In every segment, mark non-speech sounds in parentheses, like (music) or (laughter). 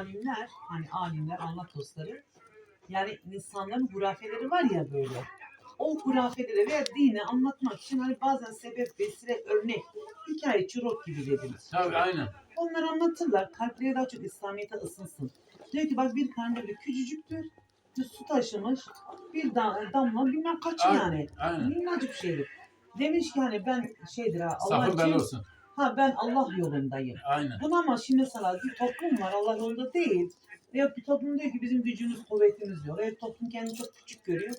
alimler, hani alimler, Allah dostları, yani insanların hurafeleri var ya böyle. O hurafeleri veya dini anlatmak için hani bazen sebep, vesile, örnek, hikaye, çürok gibi dediniz. Tabii aynen. Onları anlatırlar. Kalpleri daha çok İslamiyet'e ısınsın. Diyor ki bak bir karnında bir küçücüktür. Bir su taşımış. Bir da, damla bilmem kaç Aynen, yani. Aynen. Minnacık şeydir. Demiş ki hani ben şeydir ha Allah Safır ben için olsun. Ha ben Allah yolundayım. Aynen. Buna ama şimdi mesela bir toplum var Allah yolunda değil. Veya bir toplum diyor ki bizim gücümüz kuvvetimiz yok. Veya toplum kendini çok küçük görüyor.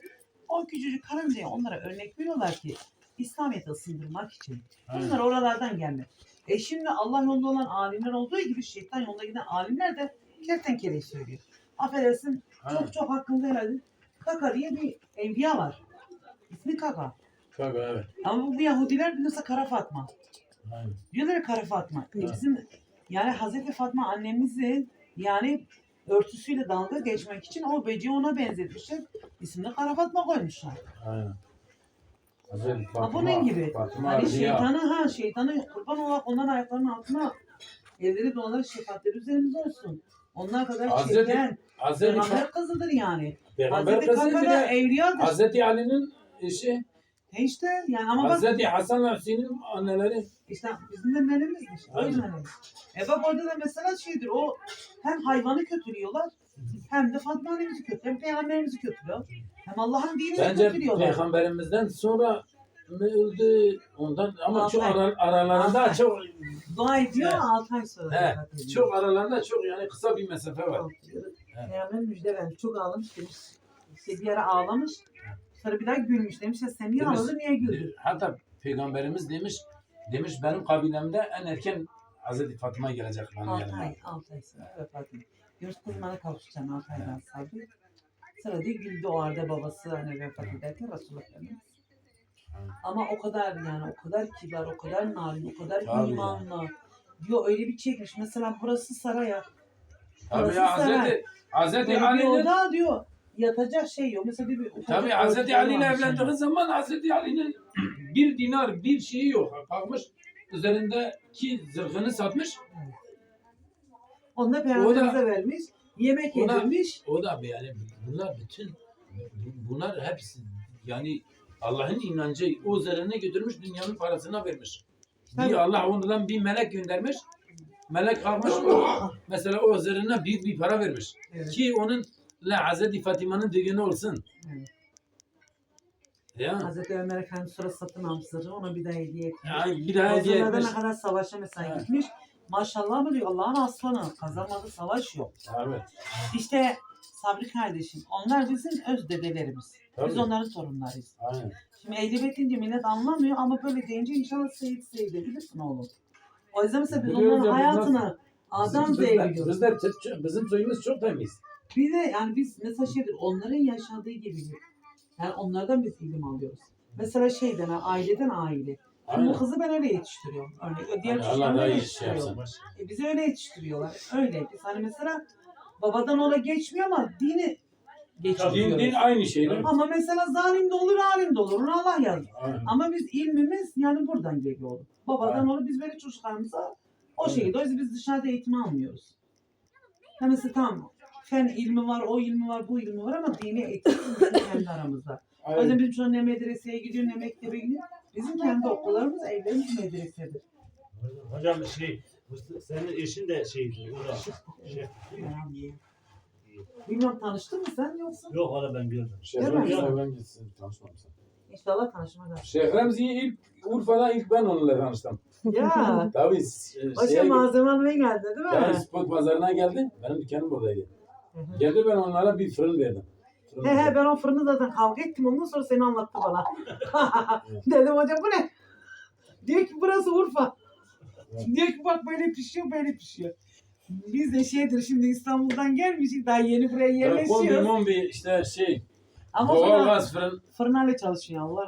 O küçücük karıncaya onlara örnek veriyorlar ki İslamiyet'i ısındırmak için. Aynen. Bunlar oralardan gelme. E şimdi Allah yolunda olan alimler olduğu gibi şeytan yolunda giden alimler de kertenkeleyi söylüyor. Affedersin Aynen. çok çok hakkında herhalde Kaka diye bir enbiya var. İsmi Kaka. Tabii evet. Ama bu Yahudiler bilirse Kara Fatma. Aynen. Diyorlar ya Kara Fatma. E bizim yani Hazreti Fatma annemizi yani örtüsüyle dalga geçmek için o böceği ona benzetmişler. İsmini Kara Fatma koymuşlar. Aynen. Hazreti Ha bunun gibi. Fatıma Hani şeytanı ha şeytanı kurban olarak onların ayaklarının altına elleri dolanır şefaatleri üzerimize olsun. Onlar kadar Hazreti- çeken Hazreti, peygamber kızıdır yani. Peygamber Hazreti kızı bir Kaka da de evliyadır. Hazreti Ali'nin eşi, He işte yani ama bak Hazreti Hasan Hüseyin'in anneleri. işte bizim de menimiz işte. Aynen. yüzden. E bak orada da mesela şeydir o hem hayvanı kötülüyorlar hem de Fatma annemizi kötülüyor hem peygamberimizi kötülüyor. Hem Allah'ın dinini Bence kötülüyorlar. peygamberimizden sonra mı öldü ondan ama çok Altay. ara- aralarında Altay. çok Dua ediyor Evet. 6 ay sonra. he, vefat ediyor. çok aralarında çok yani kısa bir mesafe var. Peygamber müjde vermiş. Çok ağlamış demiş. İşte bir ara ağlamış. Daha gülmüş. Demiş ya sen niye Demiş- ağladın niye güldün? Hatta peygamberimiz demiş demiş benim kabilemde en erken Hazreti Fatıma gelecek benim 6 yanıma. ay. 6 ay sonra vefat ediyor. Diyoruz kızmana kavuşacaksın 6 aydan sabır. Sonra diye güldü o arada babası hani vefat ederken Resulullah Efendimiz. Ama o kadar yani o kadar kibar, o kadar narin, o kadar Tabii imanlı. Diyor öyle bir çekmiş. Mesela burası saraya. Tabii Burası ya saray. Hazreti Hazreti Böyle bir Ali'nin oda diyor. Yatacak şey yok. Mesela bir ufacık Tabii Hazreti Ali ile evlendiği zaman Hazreti Ali'nin bir dinar bir şeyi yok. Kalkmış üzerindeki zırhını satmış. Onu da peygamberimize vermiş. Yemek Ona- yedirmiş. O da yani bunlar bütün bunlar hepsi yani Allah'ın inancı o üzerine götürmüş dünyanın parasına vermiş. Tabii. Bir Allah ondan bir melek göndermiş. Melek kalkmış o, (coughs) mesela o üzerine büyük bir para vermiş. Evet. Ki onun la Hazreti Fatima'nın düğünü olsun. Evet. Ya, Hazreti Ömer Efendimiz sonra satın almış zırhı ona bir daha hediye etmiş. ya bir daha hediye etmiş. ne kadar savaşa mesela Evet. gitmiş. Maşallah mı diyor Allah'ın aslanı. Kazanmadığı savaş yok. Evet. İşte Sabri kardeşim onlar bizim öz dedelerimiz. Biz Tabii. onların torunlarıyız. Aynen. Şimdi ehlibet deyince millet anlamıyor ama böyle deyince inşallah seyit seyit bilirsin oğlum. O yüzden mesela biz Biliyoruz onların ya, biz hayatını adam bizler- biliyoruz. bizim suyumuz çok temiz. Bir de yani biz mesela şeydir onların yaşadığı gibi yani onlardan biz ilim alıyoruz. Mesela şeyden aileden aile. Şimdi Aynen. bu kızı ben öyle yetiştiriyorum. Örnek. Diğer çocuklarımı daha öyle şey yapsın. E, bizi öyle yetiştiriyorlar. Öyle. Biz hani mesela babadan ola geçmiyor ama dini Din, geçiriyoruz. din aynı şeyler. Ama mesela zalim de olur, alim de olur. Onu Allah yazdı. Aynen. Ama biz ilmimiz yani buradan geliyor. Babadan Aynen. olur biz böyle çocuklarımıza o Evet. şekilde. O yüzden biz dışarıda eğitim almıyoruz. Ha mesela tamam fen ilmi var, o ilmi var, bu ilmi var ama dini eğitim bizim kendi aramızda. O yüzden bizim şu an ne medreseye gidiyor ne mektebe gidiyor. Bizim kendi okullarımız, evlerimiz medresedir. Hocam şey, senin eşin de şeydi. Da şey. Bilmiyorum tanıştın mı sen yoksa? Yok hala ben mi? Remzi'yle ben gitsin, tanışmamışsın. İnşallah tanışmak lazım. Şeyh Remzi'yi ilk Urfa'da ilk ben onunla tanıştım. Ya. Tabii Başka şeye, malzeme almaya geldi değil mi? yani spot pazarına geldi. Benim dükkanım buradaydı. Geldi ben onlara bir fırın verdim. Fırın He he verdim. ben o fırını zaten kavga ettim ondan sonra seni anlattı bana. (laughs) Dedim hocam bu ne? Diyor ki burası Urfa. Diyor ki bak böyle pişiyor böyle pişiyor. Biz de şeydir şimdi İstanbul'dan gelmişik daha yeni buraya Kombi yerleşiyoruz. mombi işte şey Ama doğalgaz fırın. fırınlarla çalışıyor Allah